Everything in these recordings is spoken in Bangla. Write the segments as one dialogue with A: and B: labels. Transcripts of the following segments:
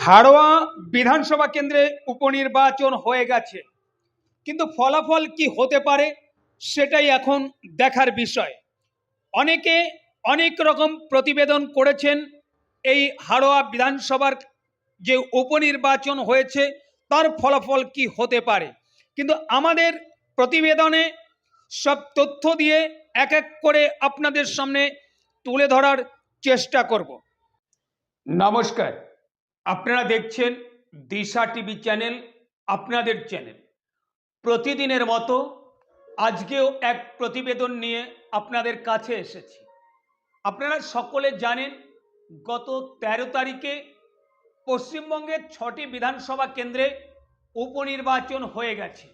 A: হাড়োয়া বিধানসভা কেন্দ্রে উপনির্বাচন হয়ে গেছে। কিন্তু ফলাফল কি হতে পারে সেটাই এখন দেখার বিষয়। অনেকে অনেক রকম প্রতিবেদন করেছেন এই হাড়োয়া বিধানসভার যে উপনির্বাচন হয়েছে তার ফলাফল কি হতে পারে। কিন্তু আমাদের প্রতিবেদনে সব তথ্য দিয়ে এক এক করে আপনাদের সামনে তুলে ধরার চেষ্টা করব। নমস্কার। আপনারা দেখছেন দিশা টিভি চ্যানেল, আপনাদের চ্যানেল। প্রতিদিনের মতো আজকেও এক প্রতিবেদন নিয়ে আপনাদের কাছে এসেছি। আপনারা সকলে জানেন, গত ১৩ তারিখে পশ্চিমবঙ্গের ছটি বিধানসভা কেন্দ্রে উপনির্বাচন হয়ে গেছে।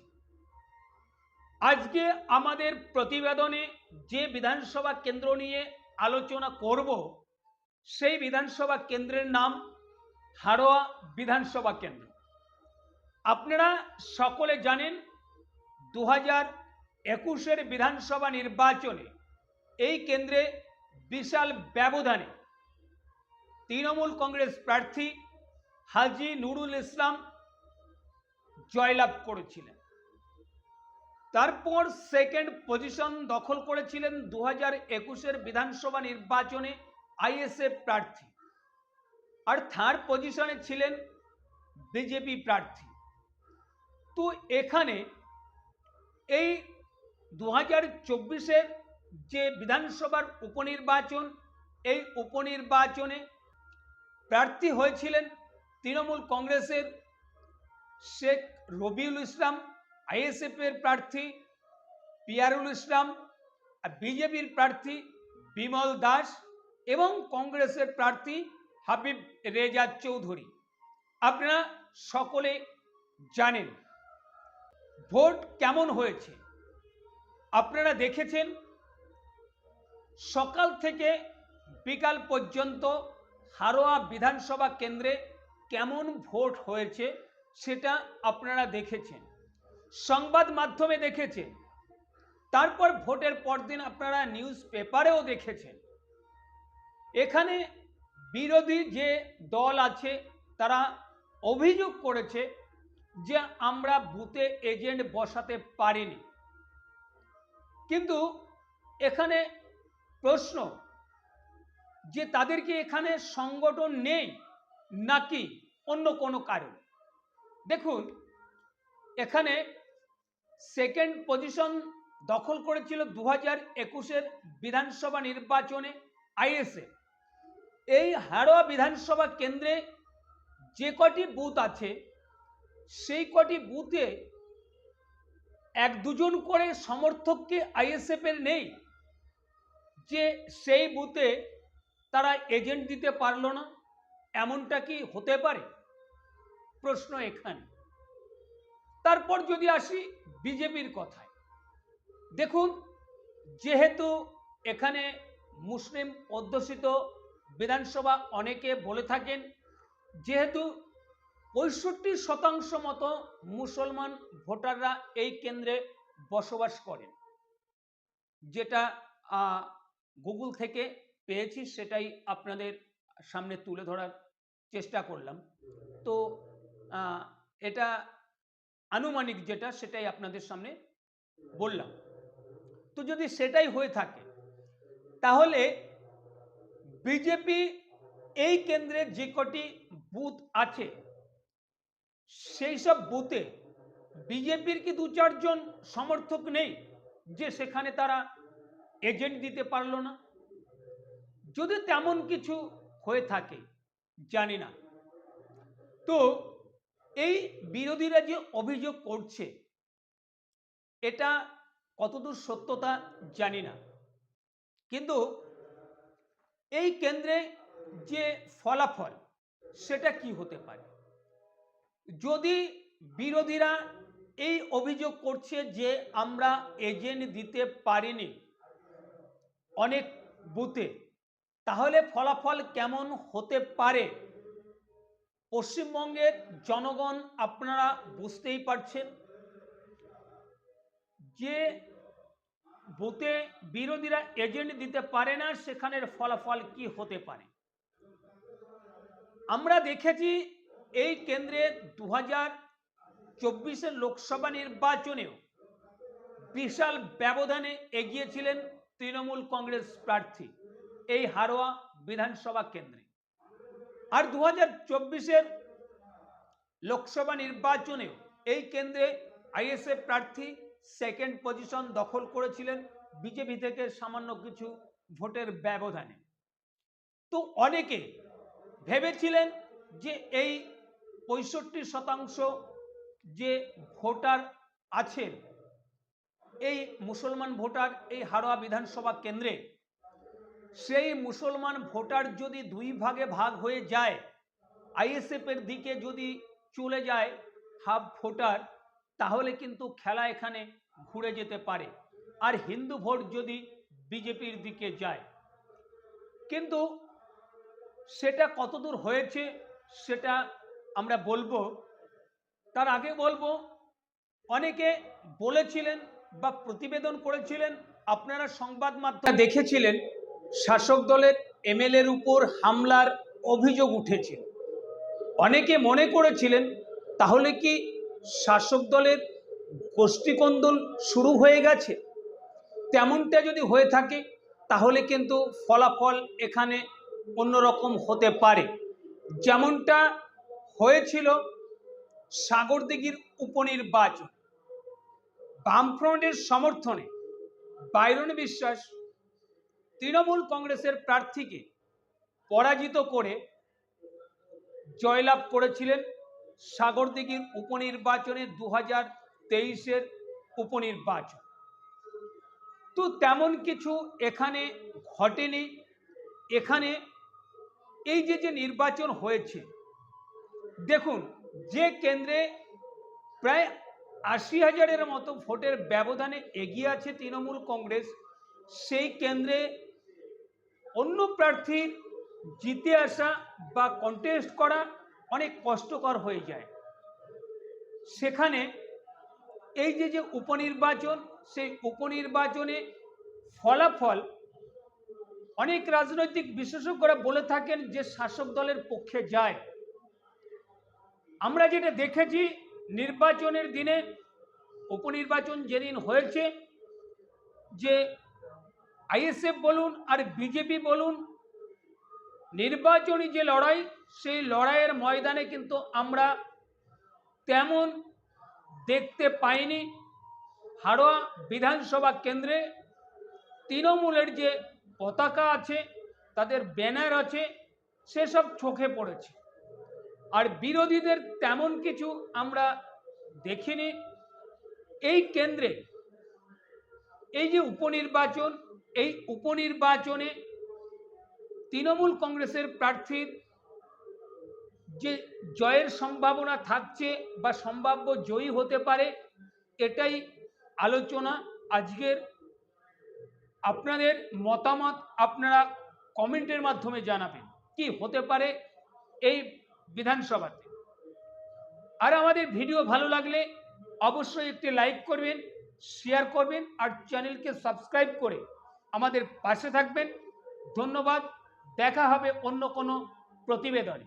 A: আজকে আমাদের প্রতিবেদনে যে বিধানসভা কেন্দ্র নিয়ে আলোচনা করব, সেই বিধানসভা কেন্দ্রের নাম হাড়োয়া বিধানসভা কেন্দ্র। আপনারা সকলে জানেন দু হাজার একুশের বিধানসভা নির্বাচনে এই কেন্দ্রে বিশাল ব্যবধানে তৃণমূল কংগ্রেস প্রার্থী হাজি নুরুল ইসলাম জয়লাভ করেছিলেন। তারপর সেকেন্ড পজিশন দখল করেছিলেন দু হাজার একুশের বিধানসভা নির্বাচনে আইএসএফ প্রার্থী। আর থার্ড পজিশনে ছিলেন বিজেপি প্রার্থী। তো এখানে এই দু হাজার চব্বিশের যে বিধানসভার উপনির্বাচন, এই উপনির্বাচনে প্রার্থী হয়েছিলেন তৃণমূল কংগ্রেসের শেখ রবিউল ইসলাম, আইএসএফের প্রার্থী পিয়ারুল ইসলাম, আর বিজেপির প্রার্থী বিমল দাস এবং কংগ্রেসের প্রার্থী হাবিব রেজা চৌধুরী। আপনারা সকলে জানেন ভোট কেমন হয়েছে। আপনারা দেখেছেন সকাল থেকে বিকাল পর্যন্ত হারোয়া বিধানসভা কেন্দ্রে কেমন ভোট হয়েছে সেটা আপনারা দেখেছেন। সংবাদ মাধ্যমে দেখেছেন। তারপর ভোটের পরদিন আপনারা নিউজ পেপারেও দেখেছেন। এখানে বিরোধী যে দল আছে, তারা অভিযোগ করেছে যে আমরা বুথে এজেন্ট বসাতে পারিনি। কিন্তু এখানে প্রশ্ন, যে তাদেরকে এখানে সংগঠন নেই নাকি অন্য কোনো কারণ? দেখুন, এখানে সেকেন্ড পজিশন দখল করেছিল দু হাজার একুশের বিধানসভা নির্বাচনে আইএসএ। এই হাড়োয়া বিধানসভা কেন্দ্রে যে কটি বুথ আছে, সেই কটি বুথে এক দুজন করে সমর্থককে আইএসএফের নেই? যে সেই বুথে তারা এজেন্ট দিতে পারল না, এমনটা কি হতে পারে? প্রশ্ন এখানে। তারপর যদি আসি বিজেপির কথায়। দেখুন, যেহেতু এখানে মুসলিম অধ্যুষিত বিধানসভা অনেকে বলে থাকেন, যেহেতু পঁয়ষট্টি শতাংশ মতো মুসলমান ভোটাররা এই কেন্দ্রে বসবাস করেন। যেটা গুগল থেকে পেয়েছি, সেটাই আপনাদের সামনে তুলে ধরার চেষ্টা করলাম। তো এটা আনুমানিক যেটা, সেটাই আপনাদের সামনে বললাম। তো যদি সেটাই হয়ে থাকে, তাহলে বিজেপি এই কেন্দ্রে যে কটি বুথ আছে সেই সব বুথে বিজেপির কি দু চারজন সমর্থক নেই যে সেখানে তারা এজেন্ট দিতে পারল না? যদি তেমন কিছু হয়ে থাকে, জানি না। তো এই বিরোধীরা যে অভিযোগ করছে, এটা কতদূর সত্যতা জানি না। কিন্তু এই কেন্দ্রে যে ফলাফল, সেটা কি হতে পারে? যদি বিরোধীরা এই অভিযোগ করছে যে আমরা এজেন্ট দিতে পারিনি অনেক বুথে, তাহলে ফলাফল কেমন হতে পারে? পশ্চিমবঙ্গের জনগণ আপনারা বুঝতেই পারছেন যে বুথে বিরোধীরা এজেন্ট দিতে পারে না, সেখানের ফলাফল কি হতে পারে? আমরা দেখেছি এই কেন্দ্রে দু হাজার চব্বিশের লোকসভা নির্বাচনেও বিশাল ব্যবধানে এগিয়েছিলেন তৃণমূল কংগ্রেস প্রার্থী এই হারোয়া বিধানসভা কেন্দ্রে। আর দু হাজার চব্বিশের লোকসভা নির্বাচনেও এই কেন্দ্রে আইএসএফ প্রার্থী সেকেন্ড পজিশন দখল করেছিলেন বিজেপি থেকে সামান্য কিছু ভোটের ব্যবধানে। তো অনেকে ভেবেছিলেন যে এই পঁয়ষট্টি শতাংশ যে ভোটার আছেন, এই মুসলমান ভোটার এই হাড়োয়া বিধানসভা কেন্দ্রে, সেই মুসলমান ভোটার যদি দুই ভাগে ভাগ হয়ে যায়, আইএসএফের দিকে যদি চলে যায় হাফ ভোটার তাহলে কিন্তু খেলা এখানে ঘুরে যেতে পারে। আর হিন্দু ভোট যদি বিজেপির দিকে যায়, কিন্তু সেটা কতদূর হয়েছে সেটা আমরা বলব। তার আগে বলব, অনেকে বলেছিলেন বা প্রতিবেদন করেছিলেন, আপনারা সংবাদ মাধ্যমে দেখেছিলেন, শাসক দলের এমএলএর উপর হামলার অভিযোগ উঠেছিল। অনেকে মনে করেছিলেন, তাহলে কি শাসক দলের গোষ্ঠীকন্দল শুরু হয়ে গেছে। তেমনটা যদি হয়ে থাকে, তাহলে কিন্তু ফলাফল এখানে অন্যরকম হতে পারে। যেমনটা হয়েছিল সাগরদিঘির উপনির্বাচন। বামফ্রন্টের সমর্থনে বাইরন বিশ্বাস তৃণমূল কংগ্রেসের প্রার্থীকে পরাজিত করে জয়লাভ করেছিলেন। সাগরদিঘির উপনির্বাচনে দু হাজার তেইশের উপনির্বাচন। তো তেমন কিছু এখানে ঘটেনি। এখানে এই যে যে নির্বাচন হয়েছে, দেখুন, যে কেন্দ্রে প্রায় আশি হাজারের মতো ভোটের ব্যবধানে এগিয়ে আছে তৃণমূল কংগ্রেস, সেই কেন্দ্রে অন্য প্রার্থীর জিতে আসা বা কন্টেস্ট করা অনেক কষ্টকর হয়ে যায়। সেখানে এই যে যে উপনির্বাচন, সেই উপনির্বাচনে ফলাফল অনেক রাজনৈতিক বিশেষজ্ঞরা বলে থাকেন যে, শাসক দলের পক্ষে যায়। আমরা যেটা দেখেছি, নির্বাচনের দিনে উপনির্বাচন যেদিন হয়েছে, যে আইএসএফ বলুন আর বিজেপি বলুন, নির্বাচনী যে লড়াই সেই লড়াইয়ের ময়দানে কিন্তু আমরা তেমন দেখতে পাইনি। হাড়োয়া বিধানসভা কেন্দ্রে তৃণমূলের যে পতাকা আছে, তাদের ব্যানার আছে, সেসব চোখে পড়েছে। আর বিরোধীদের তেমন কিছু আমরা দেখিনি। এই কেন্দ্রে এই যে উপনির্বাচন, এই উপনির্বাচনে তৃণমূল কংগ্রেসের প্রার্থীর যে জয়ের সম্ভাবনা থাকছে বা সম্ভাব্য জয়ী হতে পারে, এটাই আলোচনা। আজকের আপনাদের মতামত আপনারা কমেন্টের মাধ্যমে জানাবেন, কি হতে পারে এই বিধানসভাতে। আর আমাদের ভিডিও ভালো লাগলে অবশ্যই একটি লাইক করবেন, শেয়ার করবেন, আর চ্যানেলকে সাবস্ক্রাইব করে আমাদের পাশে থাকবেন। ধন্যবাদ, দেখা হবে অন্য কোনো প্রতিবেদনে।